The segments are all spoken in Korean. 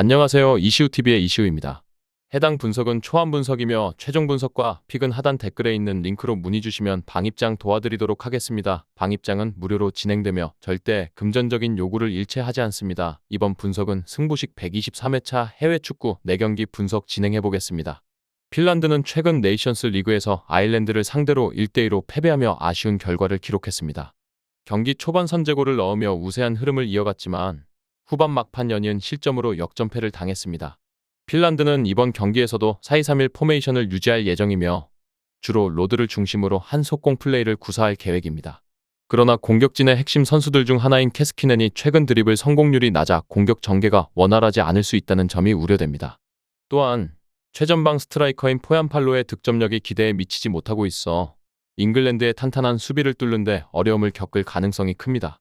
안녕하세요. 이시우TV의 이시우입니다. 해당 분석은 초안 분석이며 최종 분석과 픽은 하단 댓글에 있는 링크로 문의 주시면 방입장 도와드리도록 하겠습니다. 방입장은 무료로 진행되며 절대 금전적인 요구를 일체하지 않습니다. 이번 분석은 승부식 123회차 해외 축구 4경기 분석 진행해 보겠습니다. 핀란드는 최근 네이션스 리그에서 아일랜드를 상대로 1대2로 패배하며 아쉬운 결과를 기록했습니다. 경기 초반 선제골을 넣으며 우세한 흐름을 이어갔지만 후반 막판 연이은 실점으로 역전패를 당했습니다. 핀란드는 이번 경기에서도 4-2-3-1 포메이션을 유지할 예정이며 주로 로드를 중심으로 한 속공 플레이를 구사할 계획입니다. 그러나 공격진의 핵심 선수들 중 하나인 캐스키넨이 최근 드리블 성공률이 낮아 공격 전개가 원활하지 않을 수 있다는 점이 우려됩니다. 또한 최전방 스트라이커인 포얀팔로의 득점력이 기대에 미치지 못하고 있어 잉글랜드의 탄탄한 수비를 뚫는데 어려움을 겪을 가능성이 큽니다.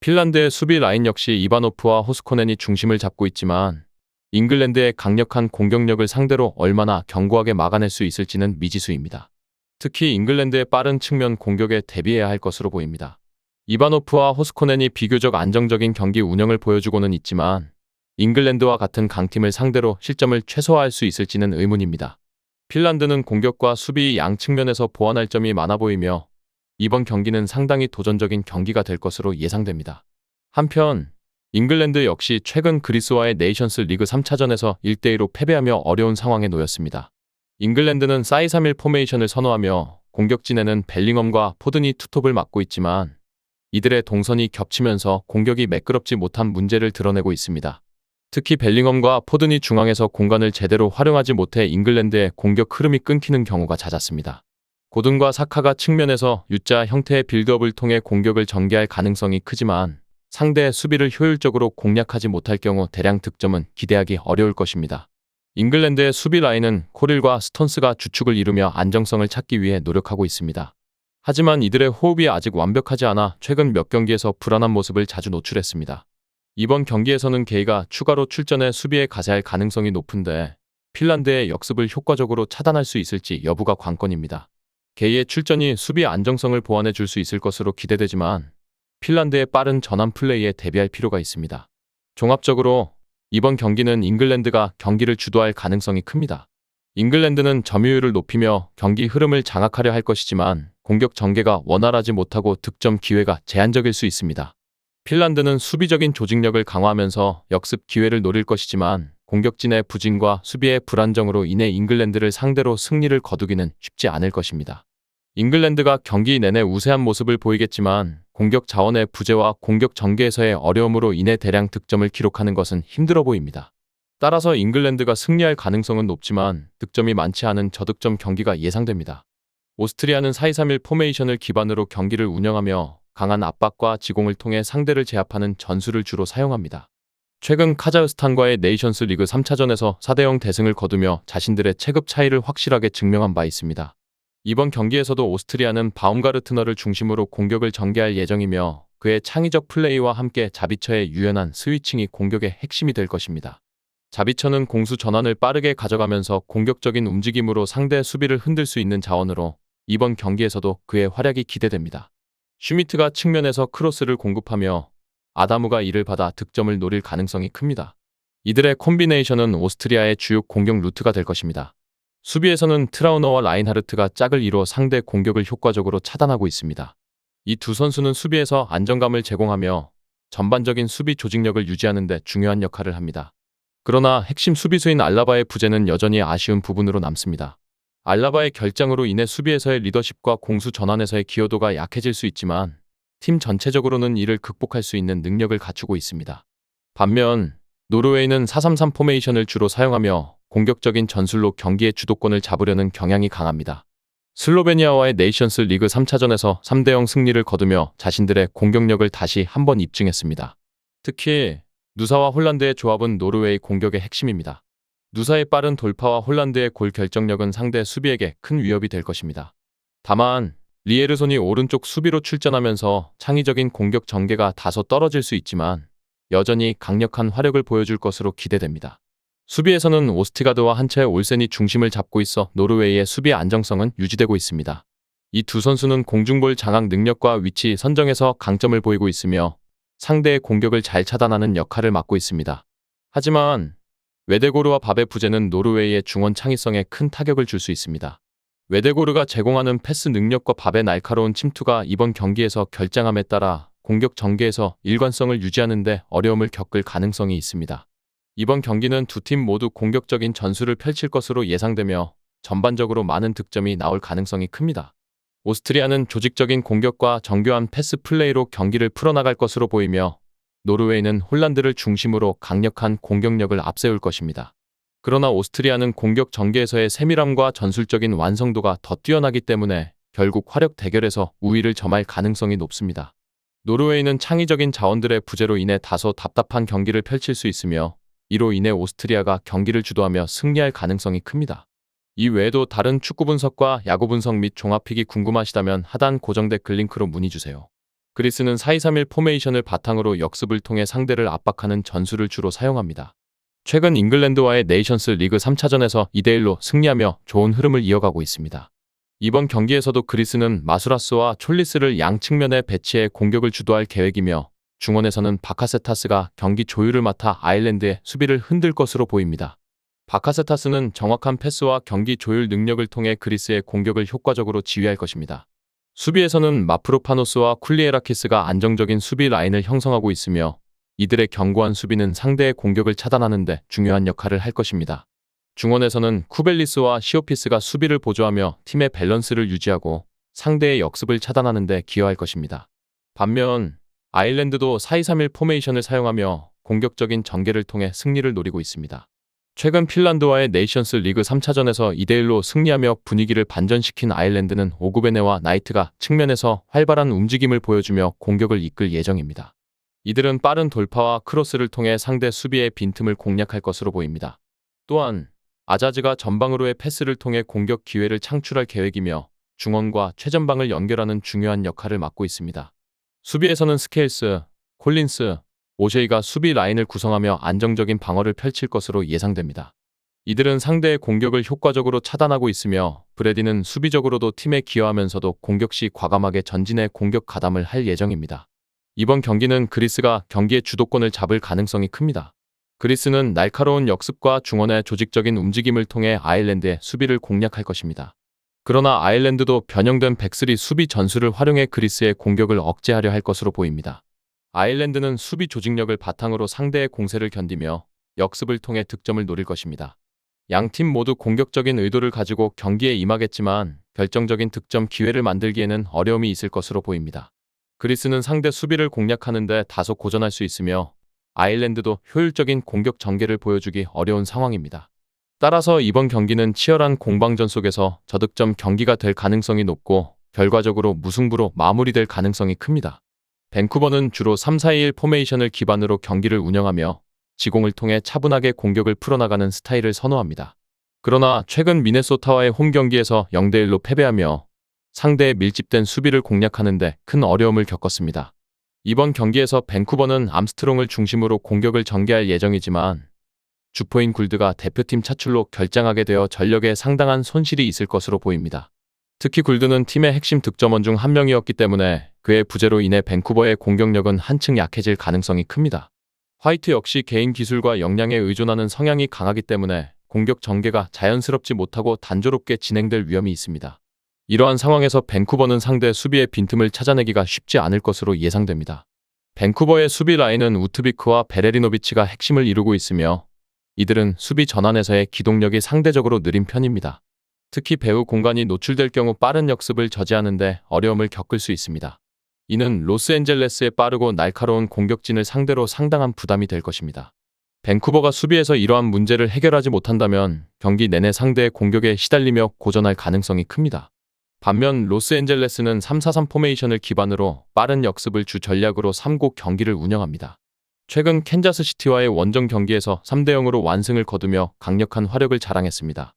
핀란드의 수비 라인 역시 이바노프와 호스코넨이 중심을 잡고 있지만 잉글랜드의 강력한 공격력을 상대로 얼마나 견고하게 막아낼 수 있을지는 미지수입니다. 특히 잉글랜드의 빠른 측면 공격에 대비해야 할 것으로 보입니다. 이바노프와 호스코넨이 비교적 안정적인 경기 운영을 보여주고는 있지만 잉글랜드와 같은 강팀을 상대로 실점을 최소화할 수 있을지는 의문입니다. 핀란드는 공격과 수비 양 측면에서 보완할 점이 많아 보이며 이번 경기는 상당히 도전적인 경기가 될 것으로 예상됩니다. 한편 잉글랜드 역시 최근 그리스와의 네이션스 리그 3차전에서 1대2로 패배하며 어려운 상황에 놓였습니다. 잉글랜드는 4-2-3-1 포메이션을 선호하며 공격진에는 벨링엄과 포든이 투톱을 맡고 있지만 이들의 동선이 겹치면서 공격이 매끄럽지 못한 문제를 드러내고 있습니다. 특히 벨링엄과 포든이 중앙에서 공간을 제대로 활용하지 못해 잉글랜드의 공격 흐름이 끊기는 경우가 잦았습니다. 고든과 사카가 측면에서 U자 형태의 빌드업을 통해 공격을 전개할 가능성이 크지만 상대의 수비를 효율적으로 공략하지 못할 경우 대량 득점은 기대하기 어려울 것입니다. 잉글랜드의 수비 라인은 코릴과 스톤스가 주축을 이루며 안정성을 찾기 위해 노력하고 있습니다. 하지만 이들의 호흡이 아직 완벽하지 않아 최근 몇 경기에서 불안한 모습을 자주 노출했습니다. 이번 경기에서는 게이가 추가로 출전해 수비에 가세할 가능성이 높은데 핀란드의 역습을 효과적으로 차단할 수 있을지 여부가 관건입니다. 게이의 출전이 수비 안정성을 보완해 줄 수 있을 것으로 기대되지만 핀란드의 빠른 전환 플레이에 대비할 필요가 있습니다. 종합적으로 이번 경기는 잉글랜드가 경기를 주도할 가능성이 큽니다. 잉글랜드는 점유율을 높이며 경기 흐름을 장악하려 할 것이지만 공격 전개가 원활하지 못하고 득점 기회가 제한적일 수 있습니다. 핀란드는 수비적인 조직력을 강화하면서 역습 기회를 노릴 것이지만 공격진의 부진과 수비의 불안정으로 인해 잉글랜드를 상대로 승리를 거두기는 쉽지 않을 것입니다. 잉글랜드가 경기 내내 우세한 모습을 보이겠지만 공격 자원의 부재와 공격 전개에서의 어려움으로 인해 대량 득점을 기록하는 것은 힘들어 보입니다. 따라서 잉글랜드가 승리할 가능성은 높지만 득점이 많지 않은 저득점 경기가 예상됩니다. 오스트리아는 4-2-3-1 포메이션을 기반으로 경기를 운영하며 강한 압박과 지공을 통해 상대를 제압하는 전술을 주로 사용합니다. 최근 카자흐스탄과의 네이션스 리그 3차전에서 4대0 대승을 거두며 자신들의 체급 차이를 확실하게 증명한 바 있습니다. 이번 경기에서도 오스트리아는 바움가르트너를 중심으로 공격을 전개할 예정이며 그의 창의적 플레이와 함께 자비처의 유연한 스위칭이 공격의 핵심이 될 것입니다. 자비처는 공수 전환을 빠르게 가져가면서 공격적인 움직임으로 상대 수비를 흔들 수 있는 자원으로 이번 경기에서도 그의 활약이 기대됩니다. 슈미트가 측면에서 크로스를 공급하며 아다무가 이를 받아 득점을 노릴 가능성이 큽니다. 이들의 콤비네이션은 오스트리아의 주요 공격 루트가 될 것입니다. 수비에서는 트라우너와 라인하르트가 짝을 이루어 상대 공격을 효과적으로 차단하고 있습니다. 이 두 선수는 수비에서 안정감을 제공하며 전반적인 수비 조직력을 유지하는 데 중요한 역할을 합니다. 그러나 핵심 수비수인 알라바의 부재는 여전히 아쉬운 부분으로 남습니다. 알라바의 결장으로 인해 수비에서의 리더십과 공수 전환에서의 기여도가 약해질 수 있지만 팀 전체적으로는 이를 극복할 수 있는 능력을 갖추고 있습니다. 반면 노르웨이는 433 포메이션을 주로 사용하며 공격적인 전술로 경기의 주도권을 잡으려는 경향이 강합니다. 슬로베니아와의 네이션스 리그 3차전에서 3대0 승리를 거두며 자신들의 공격력을 다시 한번 입증했습니다. 특히 누사와 홀란드의 조합은 노르웨이 공격의 핵심입니다. 누사의 빠른 돌파와 홀란드의 골 결정력은 상대 수비에게 큰 위협이 될 것입니다. 다만 리에르손이 오른쪽 수비로 출전하면서 창의적인 공격 전개가 다소 떨어질 수 있지만 여전히 강력한 화력을 보여줄 것으로 기대됩니다. 수비에서는 오스티가드와 한채 올센이 중심을 잡고 있어 노르웨이의 수비 안정성은 유지되고 있습니다. 이 두 선수는 공중볼 장악 능력과 위치 선정에서 강점을 보이고 있으며 상대의 공격을 잘 차단하는 역할을 맡고 있습니다. 하지만 웨데고르와 밥의 부재는 노르웨이의 중원 창의성에 큰 타격을 줄 수 있습니다. 웨데고르가 제공하는 패스 능력과 밥의 날카로운 침투가 이번 경기에서 결장함에 따라 공격 전개에서 일관성을 유지하는 데 어려움을 겪을 가능성이 있습니다. 이번 경기는 두 팀 모두 공격적인 전술을 펼칠 것으로 예상되며 전반적으로 많은 득점이 나올 가능성이 큽니다. 오스트리아는 조직적인 공격과 정교한 패스 플레이로 경기를 풀어나갈 것으로 보이며 노르웨이는 홀란드를 중심으로 강력한 공격력을 앞세울 것입니다. 그러나 오스트리아는 공격 전개에서의 세밀함과 전술적인 완성도가 더 뛰어나기 때문에 결국 화력 대결에서 우위를 점할 가능성이 높습니다. 노르웨이는 창의적인 자원들의 부재로 인해 다소 답답한 경기를 펼칠 수 있으며 이로 인해 오스트리아가 경기를 주도하며 승리할 가능성이 큽니다. 이 외에도 다른 축구 분석과 야구 분석 및 종합픽이 궁금하시다면 하단 고정 댓글 링크로 문의 주세요. 그리스는 4-2-3-1 포메이션을 바탕으로 역습을 통해 상대를 압박하는 전술을 주로 사용합니다. 최근 잉글랜드와의 네이션스 리그 3차전에서 2대1로 승리하며 좋은 흐름을 이어가고 있습니다. 이번 경기에서도 그리스는 마수라스와 촐리스를 양 측면에 배치해 공격을 주도할 계획이며 중원에서는 바카세타스가 경기 조율을 맡아 아일랜드의 수비를 흔들 것으로 보입니다. 바카세타스는 정확한 패스와 경기 조율 능력을 통해 그리스의 공격을 효과적으로 지휘할 것입니다. 수비에서는 마프로파노스와 쿨리에라키스가 안정적인 수비 라인을 형성하고 있으며 이들의 견고한 수비는 상대의 공격을 차단하는 데 중요한 역할을 할 것입니다. 중원에서는 쿠벨리스와 시오피스가 수비를 보조하며 팀의 밸런스를 유지하고 상대의 역습을 차단하는 데 기여할 것입니다. 반면 아일랜드도 4-2-3-1 포메이션을 사용하며 공격적인 전개를 통해 승리를 노리고 있습니다. 최근 핀란드와의 네이션스 리그 3차전에서 2대1로 승리하며 분위기를 반전시킨 아일랜드는 오구베네와 나이트가 측면에서 활발한 움직임을 보여주며 공격을 이끌 예정입니다. 이들은 빠른 돌파와 크로스를 통해 상대 수비의 빈틈을 공략할 것으로 보입니다. 또한 아자즈가 전방으로의 패스를 통해 공격 기회를 창출할 계획이며 중원과 최전방을 연결하는 중요한 역할을 맡고 있습니다. 수비에서는 스케일스, 콜린스, 오쉐이가 수비 라인을 구성하며 안정적인 방어를 펼칠 것으로 예상됩니다. 이들은 상대의 공격을 효과적으로 차단하고 있으며 브레디는 수비적으로도 팀에 기여하면서도 공격 시 과감하게 전진해 공격 가담을 할 예정입니다. 이번 경기는 그리스가 경기의 주도권을 잡을 가능성이 큽니다. 그리스는 날카로운 역습과 중원의 조직적인 움직임을 통해 아일랜드의 수비를 공략할 것입니다. 그러나 아일랜드도 변형된 백스리 수비 전술을 활용해 그리스의 공격을 억제하려 할 것으로 보입니다. 아일랜드는 수비 조직력을 바탕으로 상대의 공세를 견디며 역습을 통해 득점을 노릴 것입니다. 양 팀 모두 공격적인 의도를 가지고 경기에 임하겠지만 결정적인 득점 기회를 만들기에는 어려움이 있을 것으로 보입니다. 그리스는 상대 수비를 공략하는데 다소 고전할 수 있으며 아일랜드도 효율적인 공격 전개를 보여주기 어려운 상황입니다. 따라서 이번 경기는 치열한 공방전 속에서 저득점 경기가 될 가능성이 높고 결과적으로 무승부로 마무리될 가능성이 큽니다. 밴쿠버는 주로 3-4-2-1 포메이션을 기반으로 경기를 운영하며 지공을 통해 차분하게 공격을 풀어나가는 스타일을 선호합니다. 그러나 최근 미네소타와의 홈 경기에서 0대1로 패배하며 상대의 밀집된 수비를 공략하는데 큰 어려움을 겪었습니다. 이번 경기에서 밴쿠버는 암스트롱을 중심으로 공격을 전개할 예정이지만 주포인 굴드가 대표팀 차출로 결장하게 되어 전력에 상당한 손실이 있을 것으로 보입니다. 특히 굴드는 팀의 핵심 득점원 중 한 명이었기 때문에 그의 부재로 인해 밴쿠버의 공격력은 한층 약해질 가능성이 큽니다. 화이트 역시 개인 기술과 역량에 의존하는 성향이 강하기 때문에 공격 전개가 자연스럽지 못하고 단조롭게 진행될 위험이 있습니다. 이러한 상황에서 밴쿠버는 상대 수비의 빈틈을 찾아내기가 쉽지 않을 것으로 예상됩니다. 밴쿠버의 수비 라인은 우트비크와 베레리노비치가 핵심을 이루고 있으며 이들은 수비 전환에서의 기동력이 상대적으로 느린 편입니다. 특히 배후 공간이 노출될 경우 빠른 역습을 저지하는데 어려움을 겪을 수 있습니다. 이는 로스앤젤레스의 빠르고 날카로운 공격진을 상대로 상당한 부담이 될 것입니다. 밴쿠버가 수비에서 이러한 문제를 해결하지 못한다면 경기 내내 상대의 공격에 시달리며 고전할 가능성이 큽니다. 반면 로스앤젤레스는 3-4-3 포메이션을 기반으로 빠른 역습을 주 전략으로 3곡 경기를 운영합니다. 최근 캔자스시티와의 원정 경기에서 3대 0으로 완승을 거두며 강력한 화력을 자랑했습니다.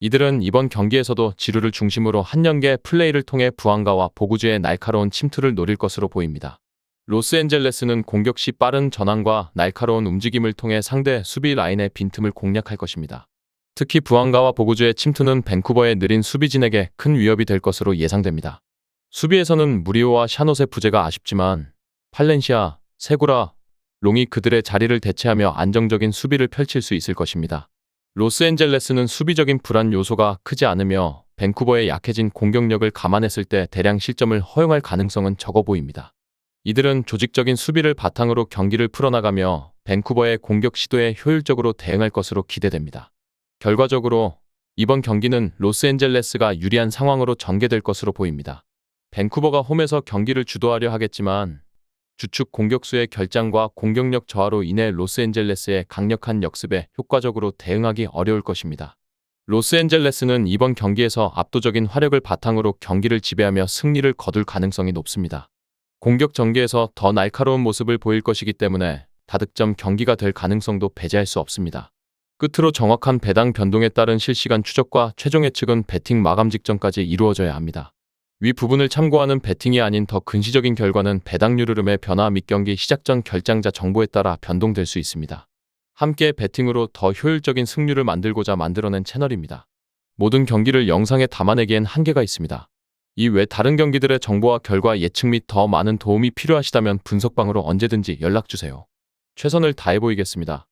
이들은 이번 경기에서도 지루를 중심으로 한연계 플레이를 통해 부안가와 보구주의 날카로운 침투를 노릴 것으로 보입니다. 로스앤젤레스는 공격 시 빠른 전환과 날카로운 움직임을 통해 상대 수비 라인의 빈틈을 공략할 것입니다. 특히 부안가와 보구주의 침투는 밴쿠버의 느린 수비진에게 큰 위협이 될 것으로 예상됩니다. 수비에서는 무리오와 샤노의 부재가 아쉽지만 팔렌시아, 세구라, 롱이 그들의 자리를 대체하며 안정적인 수비를 펼칠 수 있을 것입니다. 로스앤젤레스는 수비적인 불안 요소가 크지 않으며 밴쿠버의 약해진 공격력을 감안했을 때 대량 실점을 허용할 가능성은 적어 보입니다. 이들은 조직적인 수비를 바탕으로 경기를 풀어나가며 밴쿠버의 공격 시도에 효율적으로 대응할 것으로 기대됩니다. 결과적으로 이번 경기는 로스앤젤레스가 유리한 상황으로 전개될 것으로 보입니다. 밴쿠버가 홈에서 경기를 주도하려 하겠지만 주축 공격수의 결장과 공격력 저하로 인해 로스앤젤레스의 강력한 역습에 효과적으로 대응하기 어려울 것입니다. 로스앤젤레스는 이번 경기에서 압도적인 화력을 바탕으로 경기를 지배하며 승리를 거둘 가능성이 높습니다. 공격 전개에서 더 날카로운 모습을 보일 것이기 때문에 다득점 경기가 될 가능성도 배제할 수 없습니다. 끝으로 정확한 배당 변동에 따른 실시간 추적과 최종 예측은 배팅 마감 직전까지 이루어져야 합니다. 위 부분을 참고하는 배팅이 아닌 더 근시적인 결과는 배당률 흐름의 변화 및 경기 시작 전 결장자 정보에 따라 변동될 수 있습니다. 함께 배팅으로 더 효율적인 승률을 만들고자 만들어낸 채널입니다. 모든 경기를 영상에 담아내기엔 한계가 있습니다. 이 외 다른 경기들의 정보와 결과 예측 및 더 많은 도움이 필요하시다면 분석방으로 언제든지 연락주세요. 최선을 다해 보이겠습니다.